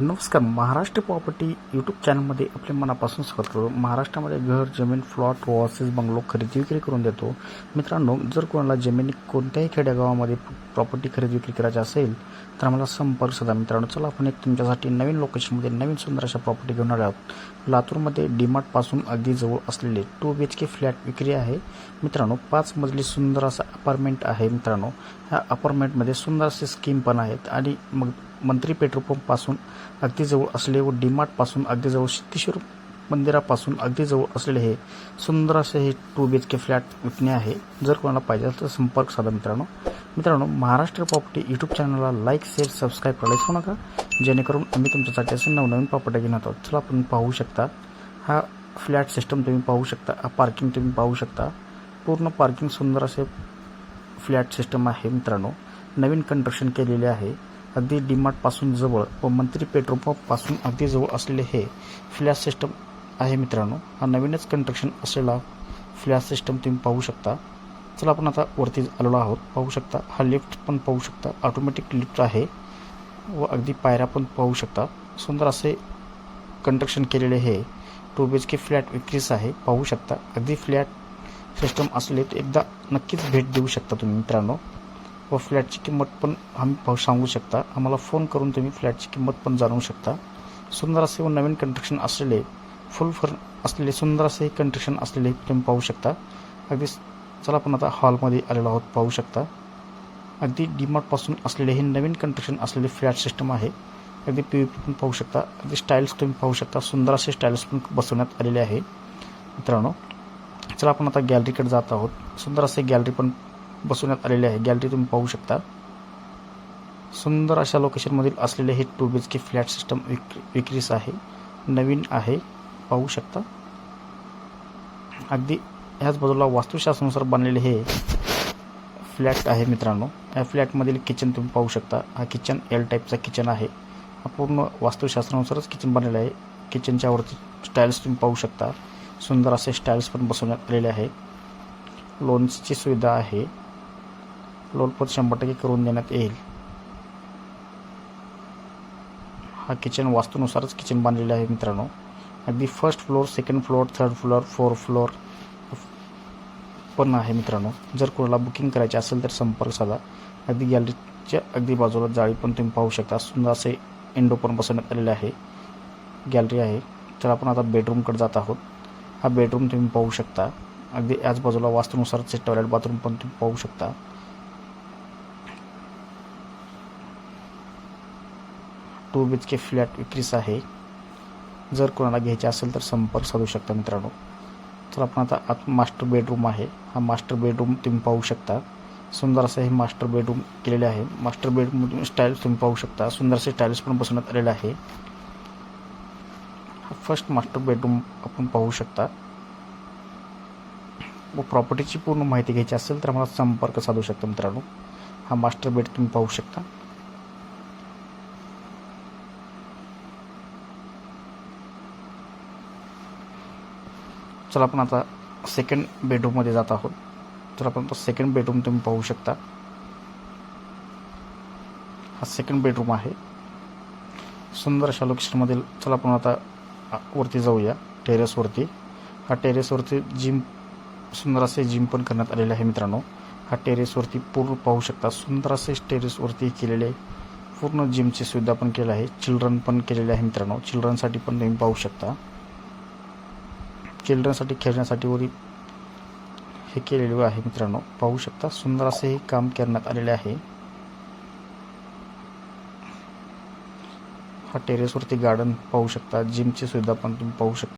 नमस्कार Maharashtra property YouTube चॅनलमध्ये आपले मनापासून स्वागत करतो. महाराष्ट्रामध्ये घर जमीन प्लॉट वॉसेस बंगलो खरेदी विक्री करून देतो. मित्रांनो जर कोणाला जमिनी कोणत्याही खेडेगावामध्ये प्रॉपर्टी खरेदी विक्री करायची असेल तर आम्हाला संपर्क साधा. मित्रांनो चला आपण एक तुमच्यासाठी नवीन लोकेशनमध्ये नवीन सुंदर अशा प्रॉपर्टी घेऊन आलो आहोत. लातूरमध्ये डीमार्टपासून अगदी जवळ असलेले two B H K flat विक्री आहे. मित्रांनो पाच मजली सुंदर असा अपार्टमेंट आहे. मित्रांनो ह्या अपार्टमेंटमध्ये सुंदर असे स्कीम पण आहेत आणि मग मंत्री पेट्रोल पंपपासून अगदी जवळ असले व डीमार्टपासून अगदी जवळ सिद्धेश्वर मंदिरापासून अगदी जवळ असलेले हे सुंदर असे हे two B H K flat विकणे आहे. जर कोणाला पाहिजे असेल तर संपर्क साधा मित्रांनो. मित्रांनो महाराष्ट्र प्रॉपर्टी यूट्यूब चॅनलला लाईक शेअर सबस्क्राईब करायला विसरू नका. जेणेकरून आम्ही तुमच्यासाठी असे नवनवीन प्रॉपर्टी घेऊन आहोत चला आपण पाहू शकता. हा फ्लॅट सिस्टम तुम्ही पाहू शकता. हा पार्किंग तुम्ही पाहू शकता. पूर्ण पार्किंग सुंदर असे फ्लॅट सिस्टम आहे मित्रांनो. नवीन कन्स्ट्रक्शन केलेले आहे. अगदी डीमार्टपासून जवळ व मंत्री पेट्रोल पंपपासून अगदी जवळ असलेले हे फ्लॅट सिस्टम आहे मित्रांनो. हा नवीनच कन्स्ट्रक्शन असलेला फ्लॅट सिस्टम तुम्ही पाहू शकता. चला आपण आता वरती आलेलो आहोत. पाहू शकता हा लिफ्ट पण पाहू शकता. ऑटोमॅटिक लिफ्ट आहे व अगदी पायऱ्या पण पाहू शकता. सुंदर असे कन्स्ट्रक्शन केलेले हे two B H K flat विक्रीस आहे. पाहू शकता अगदी फ्लॅट सिस्टम असले तर एकदा नक्कीच भेट देऊ शकता तुम्ही मित्रांनो. व फ्लॅटची किंमत पण आम्ही पाहू सांगू शकता. आम्हाला फोन करून तुम्ही फ्लॅटची किंमत पण जाणवू शकता. सुंदर असे व नवीन कन्स्ट्रक्शन असलेले फुल फर असलेले सुंदर असे कन्स्ट्रक्शन असलेले तुम्ही पाहू शकता. अगदी चला आपण आता हॉलमध्ये आलेलो आहोत पाहू शकता. अगदी डीमार्टपासून असलेले हे नवीन कन्स्ट्रक्शन असलेले फ्लॅट सिस्टम आहे. अगदी पी पी पण पाहू शकता. अगदी स्टाईल्स तुम्ही पाहू शकता. सुंदर असे स्टाईल्स पण बसवण्यात आलेले आहे. मित्रांनो चला आपण आता गॅलरीकडे जात आहोत. सुंदर असे गॅलरी पण बसवण्यात आलेले आहे. गॅलरी तुम्ही पाहू शकता. सुंदर अशा लोकेशनमधील असलेले हे two B H K flat system विक विक्रीस आहे. नवीन आहे. पाहू शकता. अगदी ह्याच बाजूला वास्तुशास्त्रानुसार बनलेले हे फ्लॅट आहे मित्रांनो. या फ्लॅटमधील किचन तुम्ही पाहू शकता. हा किचन एल टाईपचा किचन आहे. हा पूर्ण वास्तुशास्त्रानुसारच किचन बनलेलं आहे. किचनच्या वरती स्टाईल्स तुम्ही पाहू शकता. सुंदर असे स्टाईल्स पण बसवण्यात आलेले आहे. लोन्सची सुविधा आहे. लोटपोत शंभर टक्के करून देण्यात येईल. हा किचन वास्तूनुसारच किचन बांधलेलं आहे मित्रांनो. अगदी first floor second floor third floor fourth floor पण आहे मित्रांनो. जर कोणाला बुकिंग करायचे असेल तर संपर्क साधा. अगदी गॅलरीच्या अगदी बाजूला जाळी पण तुम्ही पाहू शकता. सुंदर असे इंडो पण बसवण्यात आलेले आहे. गॅलरी आहे. तर आपण आता बेडरूमकडे जात आहोत. हा बेडरूम तुम्ही पाहू शकता. अगदी याच बाजूला वास्तूनुसारचे टॉयलेट बाथरूम पण तुम्ही पाहू शकता. Two B H K flat विक्रीस आहे. जर कोणाला घ्यायचे असेल तर संपर्क साधू शकता मित्रांनो. तर आपण आता आत मास्टर बेडरूम आहे. हा मास्टर बेडरूम तुम्ही पाहू शकता. सुंदर असं हे मास्टर बेडरूम केलेले आहे. मास्टर बेडरूम स्टाईल्स तुम्ही पाहू शकता. सुंदर असे टाईल्स पण बसवण्यात आलेले आहे. हा फर्स्ट मास्टर बेडरूम आपण पाहू शकता. व प्रॉपर्टीची पूर्ण माहिती घ्यायची असेल तर आम्हाला संपर्क साधू शकता मित्रांनो. हा मास्टर बेड तुम्ही पाहू शकता. चला आपण आता सेकंड बेडरूममध्ये जात आहोत. तर आपण आता सेकंड बेडरूम तुम्ही पाहू शकता. हा सेकंड बेडरूम आहे. सुंदर अशा लोकेशनमधील चला आपण आता वरती जाऊया टेरेसवरती हा टेरेसवरती जिम सुंदर असे जिम पण करण्यात आलेले आहे मित्रांनो. हा टेरेसवरती पूर्ण पाहू शकता. सुंदर असे टेरेसवरती केलेले पूर्ण जिमची सुविधा पण केलेली आहे. चिल्ड्रन पण केलेले आहे मित्रांनो. चिल्ड्रनसाठी पण तुम्ही पाहू शकता. चिल्ड्रनसाठी खेळण्यासाठी वरी हे केलेले आहे मित्रांनो. पाहू शकता सुंदर असे हे काम करण्यात आलेले आहे. हा टेरेसवरती गार्डन पाहू शकता जिमची सुविधा पण तुम्ही पाहू शकता.